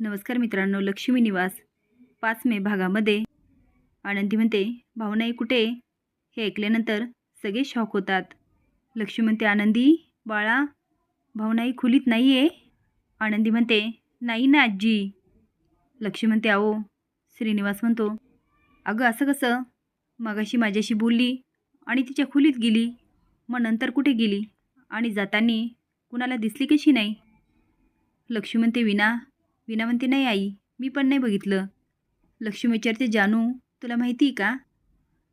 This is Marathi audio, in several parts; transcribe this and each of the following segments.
नमस्कार मित्रांनो लक्ष्मी निवास पाच मे भागामध्ये. आनंदी म्हणते भावनाई कुठे? हे ऐकल्यानंतर सगळे शॉक होतात. लक्ष्मी म्हणते आनंदी बाळा भावनाई खुलीत नाही आहे आनंदी म्हणते नाही ना आजी. लक्ष्मी म्हणते अहो श्रीनिवास म्हणतो अगं असं कसं? मगाशी माझ्याशी बोलली आणि तिच्या खोलीत गेली. मग नंतर कुठे गेली? आणि जाताना कुणाला दिसली कशी नाही? लक्ष्मी म्हणते विना विना म्हणते नाही आई मी पण नाही बघितलं. लक्ष्मी विचारते जानू तुला माहिती आहे का?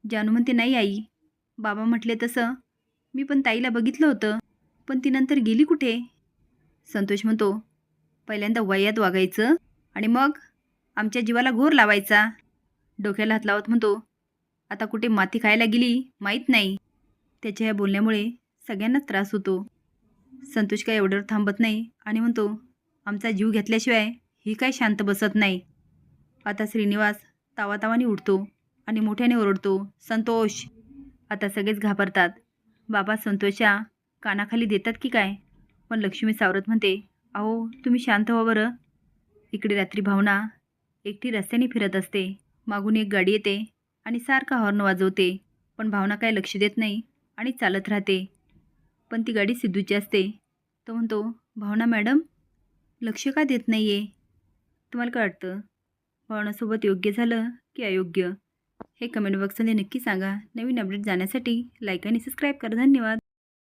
जानू म्हणते नाही आई. बाबा म्हटले तसं मी पण ताईला बघितलं होतं पण ती नंतर गेली कुठे? संतोष म्हणतो पहिल्यांदा वयात वागायचं आणि मग आमच्या जीवाला घोर लावायचा. डोक्याला हात लावत म्हणतो आता कुठे माती खायला गेली माहीत नाही. त्याच्या या बोलण्यामुळे सगळ्यांनाच त्रास होतो. संतोष काय एवढ्यावर थांबत नाही आणि म्हणतो आमचा जीव घेतल्याशिवाय ही काय शांत बसत नाही. आता श्रीनिवास तावातावाने उठतो आणि मोठ्याने ओरडतो संतोष. आता सगळेच घाबरतात. बाबा संतोषच्या कानाखाली देतात की काय? पण लक्ष्मी सावरत म्हणते अहो तुम्ही शांत व्हा बरं. इकडे रात्री भावना एकटी रस्त्याने फिरत असते. मागून एक गाडी येते आणि सारखा हॉर्न वाजवते. पण भावना काय लक्ष देत नाही आणि चालत राहते. पण ती गाडी सिद्धूची असते. तो म्हणतो भावना मॅडम लक्ष का देत नाही आहे तुम्हाला काय वाटतं? भावनासोबत योग्य झालं की अयोग्य? हे कमेंट बॉक्समध्ये नक्की सांगा. नवीन अपडेट जाण्यासाठी लाईक आणि सबस्क्राईब करा. धन्यवाद.